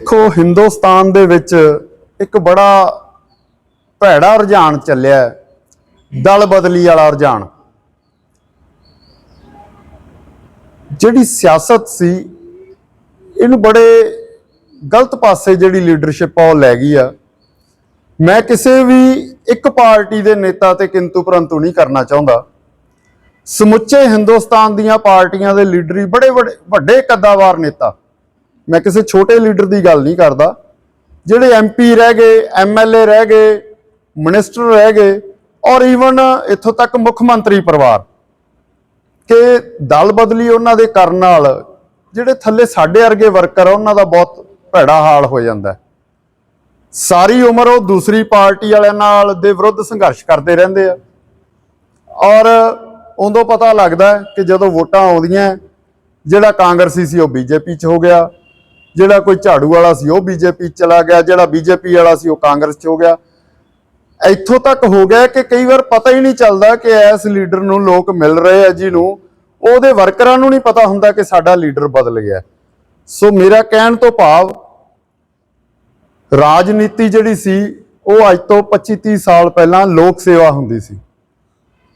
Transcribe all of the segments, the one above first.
ਦੇਖੋ, ਹਿੰਦੁਸਤਾਨ ਦੇ ਵਿੱਚ ਇੱਕ ਬੜਾ ਭੈੜਾ ਰੁਝਾਨ ਚੱਲਿਆ ਦਲ ਬਦਲੀ ਵਾਲਾ ਰੁਝਾਨ। ਜਿਹੜੀ ਸਿਆਸਤ ਸੀ, ਇਹਨੂੰ ਬੜੇ ਗਲਤ ਪਾਸੇ ਜਿਹੜੀ ਲੀਡਰਸ਼ਿਪ ਆ, ਉਹ ਲੈ ਗਈ ਆ। ਮੈਂ ਕਿਸੇ ਵੀ ਇੱਕ ਪਾਰਟੀ ਦੇ ਨੇਤਾ ਤੇ ਕਿੰਤੂ ਪਰੰਤੂ ਨਹੀਂ ਕਰਨਾ ਚਾਹੁੰਦਾ। ਸਮੁੱਚੇ ਹਿੰਦੁਸਤਾਨ ਦੀਆਂ ਪਾਰਟੀਆਂ ਦੇ ਲੀਡਰੀ ਬੜੇ ਵੱਡੇ ਵੱਡੇ ਕੱਦਾਵਾਰ ਨੇਤਾ। ਮੈਂ ਕਿਸੇ ਛੋਟੇ ਲੀਡਰ ਦੀ ਗੱਲ ਨਹੀਂ ਕਰਦਾ। ਜਿਹੜੇ ਐਮਪੀ ਰਹਿ ਗਏ ਐਮਐਲਏ ਰਹਿ ਗਏ, ਮਿਨਿਸਟਰ ਰਹਿ ਗਏ ਔਰ ਈਵਨ ਇੱਥੋਂ ਤੱਕ ਮੁੱਖ ਮੰਤਰੀ ਪਰਿਵਾਰ ਕਿ ਦਲ ਬਦਲੀ ਉਹਨਾਂ ਦੇ ਕਰਨ ਨਾਲ ਜਿਹੜੇ ਥੱਲੇ ਸਾਡੇ ਵਰਗੇ ਵਰਕਰ ਆ, ਉਹਨਾਂ ਦਾ ਬਹੁਤ ਭੈੜਾ ਹਾਲ ਹੋ ਜਾਂਦਾ। ਸਾਰੀ ਉਮਰ ਉਹ ਦੂਸਰੀ ਪਾਰਟੀ ਵਾਲਿਆਂ ਨਾਲ ਦੇ ਵਿਰੁੱਧ ਸੰਘਰਸ਼ ਕਰਦੇ ਰਹਿੰਦੇ ਆ। ਔਰ ਉਦੋਂ ਪਤਾ ਲੱਗਦਾ ਕਿ ਜਦੋਂ ਵੋਟਾਂ ਆਉਂਦੀਆਂ, ਜਿਹੜਾ ਕਾਂਗਰਸੀ ਸੀ ਉਹ ਬੀਜੇਪੀ 'ਚ ਹੋ ਗਿਆ। ਜਿਹੜਾ ਕੋਈ ਝਾੜੂ ਵਾਲਾ ਸੀ ਉਹ ਬੀਜੇਪੀ 'ਚ ਚਲਾ ਗਿਆ, ਜਿਹੜਾ ਬੀਜੇਪੀ ਵਾਲਾ ਸੀ ਉਹ ਕਾਂਗਰਸ 'ਚ ਹੋ ਗਿਆ। ਇੱਥੋਂ ਤੱਕ ਹੋ ਗਿਆ ਕਿ ਕਈ ਵਾਰ ਪਤਾ ਹੀ ਨਹੀਂ ਚੱਲਦਾ ਕਿ ਇਸ ਲੀਡਰ ਨੂੰ ਲੋਕ ਮਿਲ ਰਹੇ ਆ ਜਿਹਨੂੰ ਉਹਦੇ ਵਰਕਰਾਂ ਨੂੰ ਨਹੀਂ ਪਤਾ ਹੁੰਦਾ ਕਿ ਸਾਡਾ ਲੀਡਰ ਬਦਲ ਗਿਆ। ਸੋ ਮੇਰਾ ਕਹਿਣ ਤੋਂ ਭਾਵ, ਰਾਜਨੀਤੀ ਜਿਹੜੀ ਸੀ, ਉਹ ਅੱਜ ਤੋਂ 25 30 ਸਾਲ ਪਹਿਲਾਂ ਲੋਕ ਸੇਵਾ ਹੁੰਦੀ ਸੀ।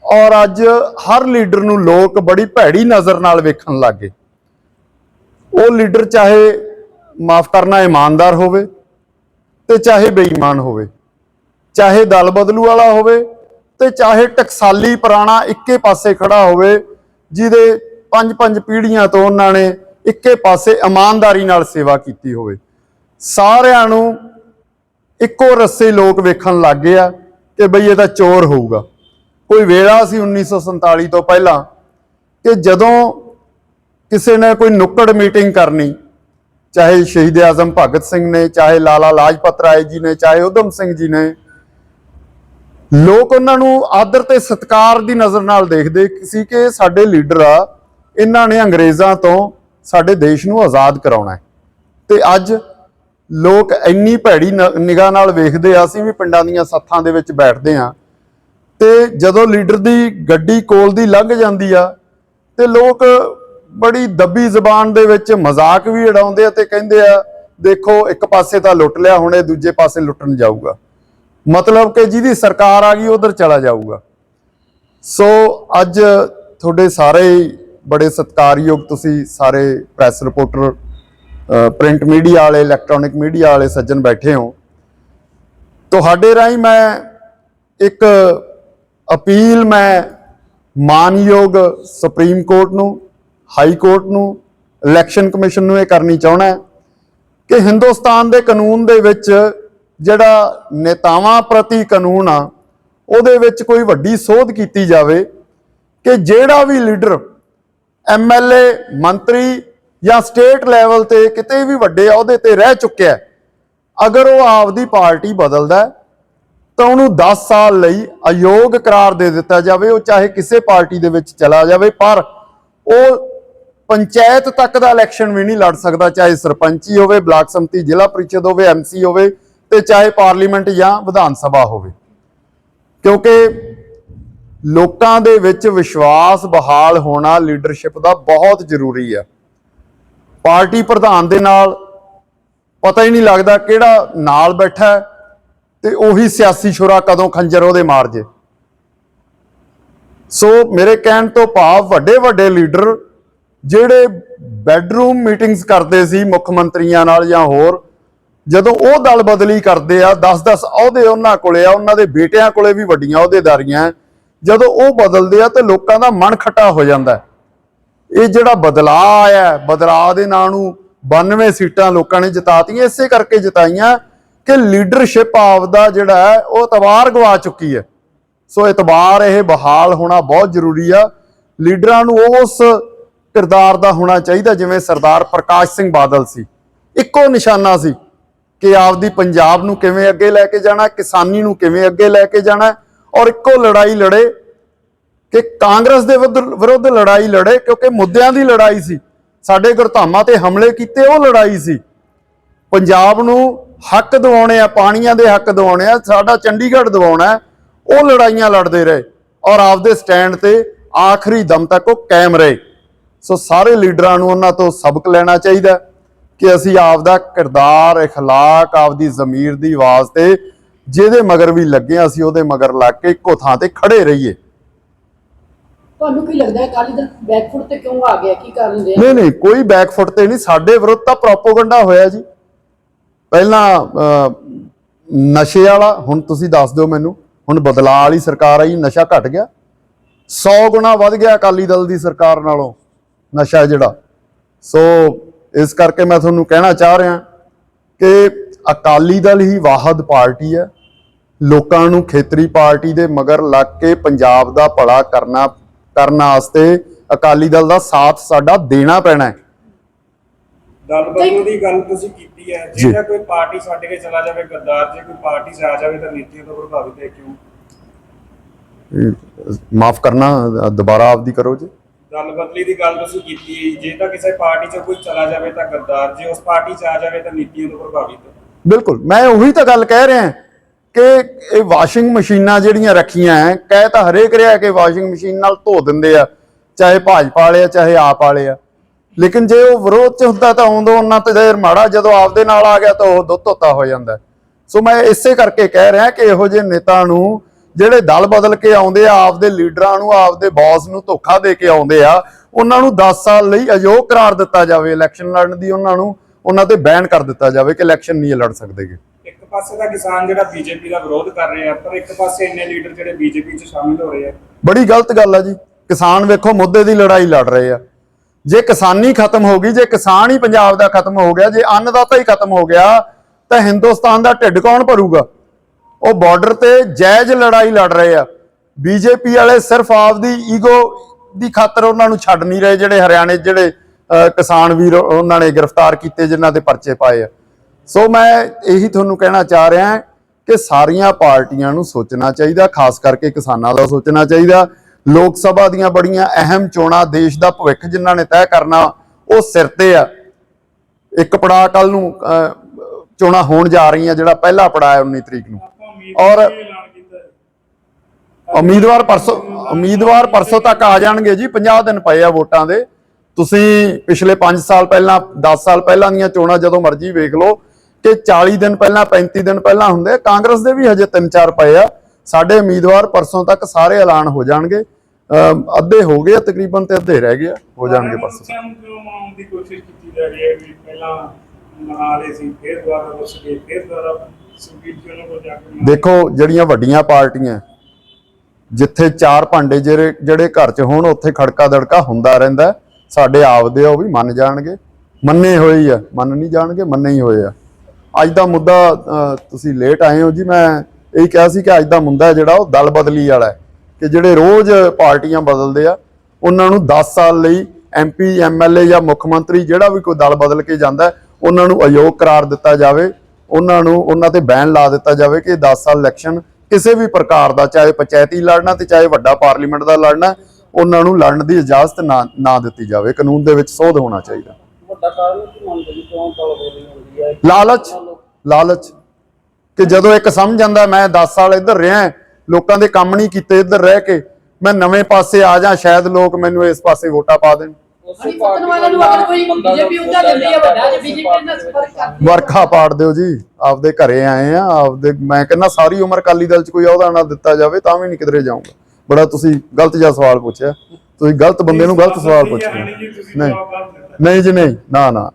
ਔਰ ਅੱਜ ਹਰ ਲੀਡਰ ਨੂੰ ਲੋਕ ਬੜੀ ਭੈੜੀ ਨਜ਼ਰ ਨਾਲ ਵੇਖਣ ਲੱਗੇ ਉਹ ਲੀਡਰ ਚਾਹੇ ਮਾਫ ਕਰਨਾ ਇਮਾਨਦਾਰ ਹੋਵੇ ਤੇ ਚਾਹੇ ਬੇਈਮਾਨ ਹੋਵੇ, ਚਾਹੇ ਦਲ ਬਦਲੂ ਵਾਲਾ ਹੋਵੇ ਤੇ ਚਾਹੇ ਟਕਸਾਲੀ ਪੁਰਾਣਾ ਇੱਕੇ ਪਾਸੇ ਖੜਾ ਹੋਵੇ, ਜਿਹਦੇ ਪੰਜ ਪੰਜ ਪੀੜ੍ਹੀਆਂ ਤੋਂ ਉਹਨਾਂ ਨੇ ਇੱਕੇ ਪਾਸੇ ਇਮਾਨਦਾਰੀ ਨਾਲ ਸੇਵਾ ਕੀਤੀ ਹੋਵੇ। ਸਾਰਿਆਂ ਨੂੰ ਇੱਕੋ ਰੱਸੇ ਲੋਕ ਵੇਖਣ ਲੱਗ ਗਏ ਆ ਕਿ ਬਈ ਇਹ ਤਾਂ ਚੋਰ ਹੋਊਗਾ। ਕੋਈ ਵੇਲਾ ਸੀ 1947 ਤੋਂ ਪਹਿਲਾਂ ਕਿ ਜਦੋਂ ਕਿਸੇ ਨੇ ਕੋਈ ਨੁੱਕੜ ਮੀਟਿੰਗ ਕਰਨੀ ਚਾਹੇ ਸ਼ਹੀਦ ਆਜ਼ਮ ਭਗਤ ਸਿੰਘ ਨੇ, ਚਾਹੇ ਲਾਲਾ ਲਾਜਪਤ ਰਾਏ ਜੀ ਨੇ, ਚਾਹੇ ਉਦਮ ਸਿੰਘ ਜੀ ਨੇ, ਲੋਕ ਉਹਨਾਂ ਨੂੰ ਆਦਰ ਤੇ ਸਤਿਕਾਰ ਦੀ ਨਜ਼ਰ ਨਾਲ ਦੇਖਦੇ ਸੀ ਕਿ ਸਾਡੇ ਲੀਡਰ ਆ, ਇਹਨਾਂ ਨੇ ਅੰਗਰੇਜ਼ਾਂ ਤੋਂ ਸਾਡੇ ਦੇਸ਼ ਨੂੰ ਆਜ਼ਾਦ ਕਰਾਉਣਾ ਹੈ। ਤੇ ਅੱਜ ਲੋਕ ਇੰਨੀ ਭੈੜੀ ਨਿਗਾਹ ਨਾਲ ਵੇਖਦੇ ਆ, ਅਸੀਂ ਵੀ ਪਿੰਡਾਂ ਦੀਆਂ ਸੱਥਾਂ ਦੇ ਵਿੱਚ ਬੈਠਦੇ ਆ। ਤੇ ਜਦੋਂ ਲੀਡਰ ਦੀ ਗੱਡੀ ਕੋਲ ਦੀ ਲੰਘ ਜਾਂਦੀ ਆ, ਤੇ ਲੋਕ ਬੜੀ ਦੱਬੀ ਜ਼ਬਾਨ ਦੇ ਵਿੱਚ ਮਜ਼ਾਕ ਵੀ ਉਡਾਉਂਦੇ ਆ ਤੇ ਕਹਿੰਦੇ ਆ, ਦੇਖੋ, ਇੱਕ ਪਾਸੇ ਤਾਂ ਲੁੱਟ ਲਿਆ, ਹੁਣ ਦੂਜੇ ਪਾਸੇ ਲੁੱਟਣ ਜਾਊਗਾ। ਮਤਲਬ ਕਿ ਜਿਹਦੀ ਸਰਕਾਰ ਆ ਗਈ, ਉਧਰ ਚਲਾ ਜਾਊਗਾ। ਸੋ, ਅੱਜ ਤੁਹਾਡੇ ਸਾਰੇ ਹੀ ਬੜੇ ਸਤਿਕਾਰਯੋਗ ਤੁਸੀਂ ਸਾਰੇ ਪ੍ਰੈਸ ਰਿਪੋਰਟਰ ਪ੍ਰਿੰਟ ਮੀਡੀਆ ਵਾਲੇ, ਇਲੈਕਟ੍ਰੋਨਿਕ ਮੀਡੀਆ ਵਾਲੇ ਸੱਜਣ ਬੈਠੇ ਹੋ। ਤੁਹਾਡੇ ਰਾਹੀਂ ਮੈਂ ਇੱਕ ਅਪੀਲ, ਮੈਂ ਮਾਨਯੋਗ ਸੁਪਰੀਮ ਕੋਰਟ ਨੂੰ ਹਾਈ ਕੋਰਟ ਨੂੰ, ਇਲੈਕਸ਼ਨ ਕਮਿਸ਼ਨ ਨੂੰ ਇਹ ਕਰਨੀ ਚਾਹਣਾ ਹੈ ਕਿ ਹਿੰਦੁਸਤਾਨ ਦੇ ਕਾਨੂੰਨ ਦੇ ਵਿੱਚ ਜਿਹੜਾ ਨੇਤਾਵਾਂ ਪ੍ਰਤੀ ਕਾਨੂੰਨ ਆ, ਉਹਦੇ ਵਿੱਚ ਕੋਈ ਵੱਡੀ ਸੋਧ ਕੀਤੀ ਜਾਵੇ ਕਿ ਜਿਹੜਾ ਵੀ ਲੀਡਰ ਐਮਐਲਏ ਮੰਤਰੀ ਜਾਂ ਸਟੇਟ ਲੈਵਲ ਤੇ ਕਿਤੇ ਵੀ ਵੱਡੇ ਅਹੁਦੇ ਤੇ ਰਹਿ ਚੁੱਕਿਆ ਅਗਰ ਉਹ ਆਪਦੀ ਪਾਰਟੀ ਬਦਲਦਾ ਤਾਂ ਉਹਨੂੰ 10 ਸਾਲ ਲਈ ਅਯੋਗ ਕਰਾਰ ਦੇ ਦਿੱਤਾ ਜਾਵੇ, ਉਹ ਚਾਹੇ ਕਿਸੇ ਪਾਰਟੀ ਦੇ ਵਿੱਚ ਚਲਾ ਜਾਵੇ, ਪਰ ਉਹ ਪੰਚਾਇਤ ਤੱਕ ਦਾ ਇਲੈਕਸ਼ਨ ਵੀ ਨਹੀਂ ਲੜ ਸਕਦਾ, ਚਾਹੇ ਸਰਪੰਚੀ ਹੋਵੇ, ਬਲਾਕ ਸੰਮਤੀ, ਜ਼ਿਲ੍ਹਾ ਪ੍ਰੀਸ਼ਦ ਹੋਵੇ ਐਮਸੀ ਹੋਵੇ ਤੇ ਚਾਹੇ ਪਾਰਲੀਮੈਂਟ ਜਾਂ ਵਿਧਾਨ ਸਭਾ ਹੋਵੇ। ਕਿਉਂਕਿ ਲੋਕਾਂ ਦੇ ਵਿੱਚ ਵਿਸ਼ਵਾਸ ਬਹਾਲ ਹੋਣਾ ਲੀਡਰਸ਼ਿਪ ਦਾ ਬਹੁਤ ਜ਼ਰੂਰੀ ਹੈ ਪਾਰਟੀ ਪ੍ਰਧਾਨ ਦੇ ਨਾਲ ਪਤਾ ਹੀ ਨਹੀਂ ਲੱਗਦਾ ਕਿਹੜਾ ਨਾਲ ਬੈਠਾ ਹੈ ਤੇ ਉਹੀ ਸਿਆਸੀ ਸ਼ੁਰਾ ਕਦੋਂ ਖੰਜਰ ਉਹਦੇ ਮਾਰ ਜੇ। ਸੋ ਮੇਰੇ ਕਹਿਣ ਤੋਂ ਭਾਵ ਵੱਡੇ ਵੱਡੇ ਲੀਡਰ ਜਿਹੜੇ ਬੈੱਡਰੂਮ ਮੀਟਿੰਗਸ ਕਰਦੇ ਸੀ ਮੁੱਖ ਮੰਤਰੀਆਂ ਨਾਲ ਜਾਂ ਹੋਰ, ਜਦੋਂ ਉਹ ਦਲ ਬਦਲੀ ਕਰਦੇ ਆ 10-10 ਅਹੁਦੇ ਉਹਨਾਂ ਕੋਲੇ ਆ, ਉਹਨਾਂ ਦੇ ਬੇਟਿਆਂ ਕੋਲੇ ਵੀ ਵੱਡੀਆਂ ਅਹੁਦੇਦਾਰੀਆਂ ਜਦੋਂ ਉਹ ਬਦਲਦੇ ਆ ਤੇ ਲੋਕਾਂ ਦਾ ਮਨ ਖੱਟਾ ਹੋ ਜਾਂਦਾ ਇਹ ਜਿਹੜਾ ਬਦਲਾਅ ਆਇਆ ਬਦਲਾਅ ਦੇ ਨਾਂ ਨੂੰ 92 ਸੀਟਾਂ ਲੋਕਾਂ ਨੇ ਜਿਤਾਤੀਆਂ, ਇਸੇ ਕਰਕੇ ਜਿਤਾਈਆਂ ਕਿ ਲੀਡਰਸ਼ਿਪ ਆਪਦਾ ਜਿਹੜਾ ਹੈ ਉਹ ਇਤਬਾਰ ਗਵਾ ਚੁੱਕੀ ਹੈ ਸੋ ਇਤਬਾਰ ਇਹ ਬਹਾਲ ਹੋਣਾ ਬਹੁਤ ਜ਼ਰੂਰੀ ਆ। ਲੀਡਰਾਂ ਨੂੰ ਉਸ ਕਿਰਦਾਰ ਦਾ ਹੋਣਾ ਚਾਹੀਦਾ, ਜਿਵੇਂ ਸਰਦਾਰ ਪ੍ਰਕਾਸ਼ ਸਿੰਘ ਬਾਦਲ ਸੀ। ਇੱਕੋ ਨਿਸ਼ਾਨਾ ਸੀ ਕਿ ਆਪਦੀ ਪੰਜਾਬ ਨੂੰ ਕਿਵੇਂ ਅੱਗੇ ਲੈ ਕੇ ਜਾਣਾ, ਕਿਸਾਨੀ ਨੂੰ ਕਿਵੇਂ ਅੱਗੇ ਲੈ ਕੇ ਜਾਣਾ, ਔਰ ਇੱਕੋ ਲੜਾਈ ਲੜੇ ਕਿ ਕਾਂਗਰਸ ਦੇ ਵਿਰੁੱਧ ਲੜਾਈ ਲੜੇ, ਕਿਉਂਕਿ ਮੁੱਦਿਆਂ ਦੀ ਲੜਾਈ ਸੀ। ਸਾਡੇ ਗੁਰਧਾਮਾਂ ਤੇ ਹਮਲੇ ਕੀਤੇ, ਉਹ ਲੜਾਈ ਸੀ। ਪੰਜਾਬ ਨੂੰ ਹੱਕ ਦਿਵਾਉਣੇ ਆ, ਪਾਣੀਆਂ ਦੇ ਹੱਕ ਦਿਵਾਉਣੇ ਆ, ਸਾਡਾ ਚੰਡੀਗੜ੍ਹ ਦਿਵਾਉਣਾ ਉਹ ਲੜਾਈਆਂ ਲੜਦੇ ਰਹੇ, ਔਰ ਆਪਦੇ ਸਟੈਂਡ ਤੇ ਆਖਰੀ ਦਮ ਤੱਕ ਉਹ ਕਾਇਮ ਰਹੇ। ਸੋ ਸਾਰੇ ਲੀਡਰਾਂ ਨੂੰ ਉਹਨਾਂ ਤੋਂ ਸਬਕ ਲੈਣਾ ਚਾਹੀਦਾ ਕਿ ਅਸੀਂ ਆਪਦਾ ਕਿਰਦਾਰ اخلاق ਆਪਦੀ ਜ਼ਮੀਰ ਦੀ ਆਵਾਜ਼ ਤੇ ਜਿਹਦੇ ਮਗਰ ਵੀ ਲੱਗੇ ਹਾਂ, ਅਸੀਂ ਉਹਦੇ ਮਗਰ ਲੱਗ ਕੇ ਇੱਕੋ ਥਾਂ ਤੇ ਖੜੇ ਰਹੀਏ ਤੁਹਾਨੂੰ ਕੀ ਲੱਗਦਾ ਹੈ ਅਕਾਲੀ ਦਲ ਬੈਕਫੁੱਟ ਤੇ ਕਿਉਂ ਆ ਗਿਆ ਕੀ ਕਾਰਨ ਰਿਹਾ ਨਹੀਂ ਨਹੀਂ ਕੋਈ ਬੈਕਫੁੱਟ ਤੇ ਨਹੀਂ ਸਾਡੇ ਵਿਰੁੱਧ ਤਾਂ ਪ੍ਰੋਪੋਗੰਡਾ ਹੋਇਆ ਜੀ ਪਹਿਲਾਂ ਅਹ, ਨਸ਼ੇ ਵਾਲਾ ਹੁਣ ਤੁਸੀਂ ਦੱਸ ਦਿਓ ਮੈਨੂੰ ਹੁਣ ਬਦਲਾਅ ਵਾਲੀ ਸਰਕਾਰ ਆਈ ਨਸ਼ਾ ਘਟ ਗਿਆ 100 ਗੁਣਾ ਵੱਧ ਗਿਆ ਅਕਾਲੀ ਦਲ ਦੀ ਸਰਕਾਰ ਨਾਲੋਂ ਨਸ਼ਾ ਜਿਹੜਾ। ਸੋ ਇਸ ਕਰਕੇ ਮੈਂ ਤੁਹਾਨੂੰ ਕਹਿਣਾ ਚਾਹ ਰਿਹਾ ਕਿ ਅਕਾਲੀ ਦਲ ਹੀ ਵਾਹਦ ਪਾਰਟੀ ਹੈ। ਲੋਕਾਂ ਨੂੰ ਖੇਤਰੀ ਪਾਰਟੀ ਦੇ ਮਗਰ ਲੱਗ ਕੇ ਪੰਜਾਬ ਦਾ ਭਲਾ ਕਰਨਾ ਕਰਨ ਵਾਸਤੇ ਅਕਾਲੀ ਦਲ ਦਾ ਸਾਥ ਸਾਡਾ ਦੇਣਾ ਪੈਣਾ ਹੈ। ਦਲ ਬਦਲੂ ਦੀ ਗੱਲ ਤੁਸੀਂ ਕੀਤੀ ਹੈ। ਜੀ। ਜੇ ਕੋਈ ਪਾਰਟੀ ਛੱਡ ਕੇ ਚਲਾ ਜਾਵੇ ਗੱਦਾਰ ਜੇ ਕੋਈ ਪਾਰਟੀ 'ਚ ਆ ਜਾਵੇ ਤਾਂ ਨੀਤੀਆਂ ਤੋਂ ਪ੍ਰਭਾਵਿਤ ਹੈ ਕਿਉਂ? ਮਾਫ ਕਰਨਾ ਦੁਬਾਰਾ ਆਪਦੀ ਕਰੋ ਜੀ। ਦਲ ਬਦਲੀ ਦੀ ਗੱਲ ਤੁਸੀਂ ਕੀਤੀ ਜੇ। ਤਾਂ ਕਿਸੇ ਪਾਰਟੀ 'ਚ ਕੋਈ ਚਲਾ ਜਾਵੇ ਤਾਂ ਗੱਦਾਰ, ਜੇ ਉਸ ਪਾਰਟੀ 'ਚ ਆ ਜਾਵੇ ਤਾਂ ਨੀਤੀਆਂ ਤੋਂ ਪ੍ਰਭਾਵਿਤ। ਬਿਲਕੁਲ, ਮੈਂ ਉਹੀ ਤਾਂ ਗੱਲ ਕਹਿ ਰਿਹਾ ਕਿ ਇਹ ਵਾਸ਼ਿੰਗ ਮਸ਼ੀਨਾਂ ਜਿਹੜੀਆਂ ਰੱਖੀਆਂ ਹੈ ਕਹਿ ਤਾਂ ਹਰੇਕ ਰਿਹਾ ਕਿ ਵਾਸ਼ਿੰਗ ਮਸ਼ੀਨ ਨਾਲ ਧੋ ਦਿੰਦੇ ਆ, ਚਾਹੇ ਭਾਜਪਾ ਵਾਲੇ ਆ, ਚਾਹੇ ਆਪ ਵਾਲੇ ਆ। ਲੇਕਿਨ ਜੇ ਉਹ ਵਿਰੋਧ ਚ ਹੁੰਦਾ ਤਾਂ ਉਦੋਂ ਉਹਨਾਂ ਤੇ ਦੇਰ ਮਾੜਾ, ਜਦੋਂ ਆਪਦੇ ਨਾਲ ਆ ਗਿਆ ਤਾਂ ਉਹ ਦੁੱਧ ਧੋਤਾ ਹੋ ਜਾਂਦਾ। ਸੋ ਮੈਂ ਇਸੇ ਕਰਕੇ ਕਹਿ ਰਿਹਾ ਕਿ ਇਹੋ ਜਿਹੇ ਨੇਤਾ ਨੂੰ ਜਿਹੜੇ ਦਲ ਬਦਲ ਕੇ ਆਉਂਦੇ ਆ ਆਪਦੇ ਲੀਡਰਾਂ ਨੂੰ ਆਪਦੇ ਬੌਸ ਨੂੰ ਧੋਖਾ ਦੇ ਕੇ ਆਉਂਦੇ ਆ ਉਹਨਾਂ ਨੂੰ 10 ਸਾਲ ਲਈ ਅਯੋਗ ਕਰਾਰ ਦਿੱਤਾ ਜਾਵੇ ਇਲੈਕਸ਼ਨ ਲੜਨ ਦੀ ਉਹਨਾਂ ਨੂੰ ਉਹਨਾਂ ਤੇ ਬੈਨ ਕਰ ਦਿੱਤਾ ਜਾਵੇ ਕਿ ਇਲੈਕਸ਼ਨ ਨਹੀਂ ਲੜ ਸਕਦੇਗੇ। ਇੱਕ ਪਾਸੇ ਤਾਂ ਕਿਸਾਨ ਜਿਹੜਾ ਬੀਜੇਪੀ ਦਾ ਵਿਰੋਧ ਕਰ ਰਹੇ ਆ ਪਰ ਇੱਕ ਪਾਸੇ ਇੰਨੇ ਲੀਡਰ ਜਿਹੜੇ ਬੀਜੇਪੀ 'ਚ ਸ਼ਾਮਿਲ ਹੋ ਰਹੇ ਆ। ਬੜੀ ਗਲਤ ਗੱਲ ਹੈ ਜੀ। ਕਿਸਾਨ ਵੇਖੋ ਮੁੱਦੇ ਦੀ ਲੜਾਈ ਲੜ ਰਹੇ ਆ। ਜੇ ਕਿਸਾਨੀ ਖਤਮ ਹੋ ਗਈ ਜੇ ਕਿਸਾਨ ਹੀ ਪੰਜਾਬ ਦਾ ਖਤਮ ਹੋ ਗਿਆ ਜੇ ਅੰਨਦਾਤਾ ਹੀ ਖਤਮ ਹੋ ਗਿਆ ਤਾਂ ਹਿੰਦੁਸਤਾਨ ਦਾ ਢਿੱਡ ਕੌਣ ਭਰੂਗਾ? ਉਹ ਬਾਰਡਰ ਤੇ ਜਾਇਜ਼ ਲੜਾਈ ਲੜ ਰਹੇ ਆ। ਬੀਜੇਪੀ ਵਾਲੇ ਸਿਰਫ ਆਪਦੀ ਈਗੋ ਦੀ ਖਾਤਰ ਉਹਨਾਂ ਨੂੰ ਛੱਡ ਨਹੀਂ ਰਹੇ ਜਿਹੜੇ ਹਰਿਆਣੇ ਜਿਹੜੇ ਕਿਸਾਨ ਵੀਰ ਉਹਨਾਂ ਨੇ ਗ੍ਰਿਫਤਾਰ ਕੀਤੇ ਜਿਨ੍ਹਾਂ ਦੇ ਪਰਚੇ ਪਾਏ ਆ। ਸੋ ਮੈਂ ਇਹੀ ਤੁਹਾਨੂੰ ਕਹਿਣਾ ਚਾਹ ਰਿਹਾ ਕਿ ਸਾਰੀਆਂ ਪਾਰਟੀਆਂ ਨੂੰ ਸੋਚਣਾ ਚਾਹੀਦਾ, ਖਾਸ ਕਰਕੇ ਕਿਸਾਨਾਂ ਦਾ ਸੋਚਣਾ ਚਾਹੀਦਾ। ਲੋਕ ਸਭਾ ਦੀਆਂ ਬੜੀਆਂ ਅਹਿਮ ਚੋਣਾਂ ਦੇਸ਼ ਦਾ ਭਵਿੱਖ ਜਿਨ੍ਹਾਂ ਨੇ ਤੈਅ ਕਰਨਾ, ਉਹ ਸਿਰ ਤੇ ਆ। ਇੱਕ ਪੜਾਅ ਕੱਲ ਨੂੰ ਚੋਣਾਂ ਹੋਣ ਜਾ ਰਹੀਆਂ, ਜਿਹੜਾ ਪਹਿਲਾ ਪੜਾਅ ਹੈ 19 ਤਰੀਕ ਨੂੰ। ਔਰ ਉਮੀਦਵਾਰ ਪਰਸੋਂ ਉਮੀਦਵਾਰ ਪਰਸੋਂ ਤੱਕ ਆ ਜਾਣਗੇ ਜੀ 50 ਦਿਨ ਪਏ ਆ ਵੋਟਾਂ ਦੇ। ਤੁਸੀਂ ਪਿਛਲੇ 5 ਸਾਲ ਪਹਿਲਾਂ 10 ਸਾਲ ਪਹਿਲਾਂ ਦੀਆਂ ਚੋਣਾਂ ਜਦੋਂ ਮਰਜ਼ੀ ਵੇਖ ਲਓ ਕਿ 40 ਦਿਨ ਪਹਿਲਾਂ 35 ਦਿਨ ਪਹਿਲਾਂ ਹੁੰਦੇ ਕਾਂਗਰਸ ਦੇ ਵੀ ਹਜੇ 3-4 ਪਏ ਆ। ਸਾਡੇ ਉਮੀਦਵਾਰ ਪਰਸੋਂ ਤੱਕ ਸਾਰੇ ਐਲਾਨ ਹੋ ਜਾਣਗੇ। ਅੱਧੇ ਹੋ ਗਏ ਤਕਰੀਬਨ ਤੇ ਅੱਧੇ ਰਹਿ ਗਏ ਹੋ ਜਾਣਗੇ ਪਰਸੋਂ। ਦੀ ਕੋਸ਼ਿਸ਼ ਕੀਤੀ ਜਾ ਰਹੀ ਹੈ ਵੀ ਪਹਿਲਾਂ ਮਨਾ ਸੀ ਫਿਰ ਦੁਬਾਰਾ ਰੁੱਸ ਗਏ ਫਿਰ ਦੁਬਾਰਾ ਦੇਖੋ, ਜਿਹੜੀਆਂ ਵੱਡੀਆਂ ਪਾਰਟੀਆਂ, ਜਿੱਥੇ ਚਾਰ ਭਾਂਡੇ ਜਿਹੜੇ ਜਿਹੜੇ ਘਰ 'ਚ ਹੋਣ, ਉੱਥੇ ਖੜਕਾ ਦੜਕਾ ਹੁੰਦਾ ਰਹਿੰਦਾ। ਸਾਡੇ ਆਪਦੇ ਆ, ਉਹ ਵੀ ਮੰਨ ਜਾਣਗੇ। ਮੰਨੇ ਹੋਏ ਹੀ ਆ। ਮੰਨ ਨਹੀਂ ਜਾਣਗੇ, ਮੰਨੇ ਹੀ ਹੋਏ ਆ। ਅੱਜ ਦਾ ਮੁੱਦਾ ਤੁਸੀਂ ਲੇਟ ਆਏ ਹੋ ਜੀ, ਮੈਂ ਇਹ ਕਿਹਾ ਸੀ ਕਿ ਅੱਜ ਦਾ ਮੁੱਦਾ ਜਿਹੜਾ, ਉਹ ਦਲ ਬਦਲੀ ਵਾਲਾ ਹੈ। ਕਿ ਜਿਹੜੇ ਰੋਜ਼ ਪਾਰਟੀਆਂ ਬਦਲਦੇ ਆ, ਉਹਨਾਂ ਨੂੰ 10 ਸਾਲ ਲਈ ਐਮਪੀ ਐਮਐਲਏ ਜਾਂ ਮੁੱਖ ਮੰਤਰੀ ਜਿਹੜਾ ਵੀ ਕੋਈ ਦਲ ਬਦਲ ਕੇ ਜਾਂਦਾ, ਉਹਨਾਂ ਨੂੰ ਅਯੋਗ ਕਰਾਰ ਦਿੱਤਾ ਜਾਵੇ। ਉਹਨਾਂ ਨੂੰ ਉਹਨਾਂ ਤੇ ਬੈਨ ਲਾ ਦਿੱਤਾ ਜਾਵੇ ਕਿ 10 ਸਾਲ ਇਲੈਕਸ਼ਨ ਕਿਸੇ ਵੀ ਪ੍ਰਕਾਰ ਦਾ ਚਾਹੇ ਪੰਚਾਇਤੀ ਲੜਨਾ ਤੇ ਚਾਹੇ ਵੱਡਾ ਪਾਰਲੀਮੈਂਟ ਦਾ ਲੜਨਾ ਉਹਨਾਂ ਨੂੰ ਲੜਨ ਦੀ ਇਜਾਜ਼ਤ ਨਾ ਨਾ ਦਿੱਤੀ ਜਾਵੇ। ਕਾਨੂੰਨ ਦੇ ਵਿੱਚ ਸੋਧ ਹੋਣਾ ਚਾਹੀਦਾ। ਵੱਡਾ ਕਾਰਨ ਕੀ ਮੰਨਦੇ ਜੀ? ਕਿਉਂ ਦਲ ਬਦਲੀ ਹੁੰਦੀ ਹੈ? ਲਾਲਚ। ਲਾਲਚ। ਕਿ ਜਦੋਂ ਇੱਕ ਸਮਝ ਜਾਂਦਾ ਮੈਂ 10 ਸਾਲ ਇੱਧਰ ਰਿਹਾ ਲੋਕਾਂ ਦੇ ਕੰਮ ਨਹੀਂ ਕੀਤੇ ਇੱਧਰ ਰਹਿ ਕੇ ਮੈਂ ਨਵੇਂ ਪਾਸੇ ਆ ਜਾ ਸ਼ਾਇਦ ਲੋਕ ਮੈਨੂੰ ਇਸ ਪਾਸੇ ਵੋਟਾਂ ਪਾ ਦੇਣ। ਅਣੀ ਪਤਨ ਵਾਲਿਆਂ ਨੂੰ ਅਗਰ ਕੋਈ ਬੀਜੇਪੀ ਉੱਧਾ ਦਿੰਦੀ ਹੈ ਵੱਡਾ ਜੇ ਬੀਜੇਪੀ ਨਾਲ ਸੰਪਰਕ ਕਰਦੀ ਹੈ ਵਰਖਾ ਪਾੜ ਦਿਓ ਜੀ ਆਪਦੇ ਘਰੇ ਆਏ ਆ ਆਪਦੇ ਮੈਂ ਕਹਿੰਦਾ ਸਾਰੀ ਉਮਰ ਅਕਾਲੀ ਦਲ ਚ ਕੋਈ ਅਹੁਦਾ ਨਾ ਦਿੱਤਾ ਜਾਵੇ ਤਾਂ ਵੀ ਨਹੀਂ ਕਿਧਰੇ ਜਾਊਂਗਾ। ਬੜਾ ਤੁਸੀਂ ਗਲਤ ਜਿਹਾ ਸਵਾਲ ਪੁੱਛਿਆ। ਤੁਸੀਂ ਗਲਤ ਬੰਦੇ ਨੂੰ ਗਲਤ ਸਵਾਲ ਪੁੱਛਿਆ ਨਹੀਂ। ਨਹੀਂ ਜੀ ਨਹੀਂ ਨਾ ਨਾ।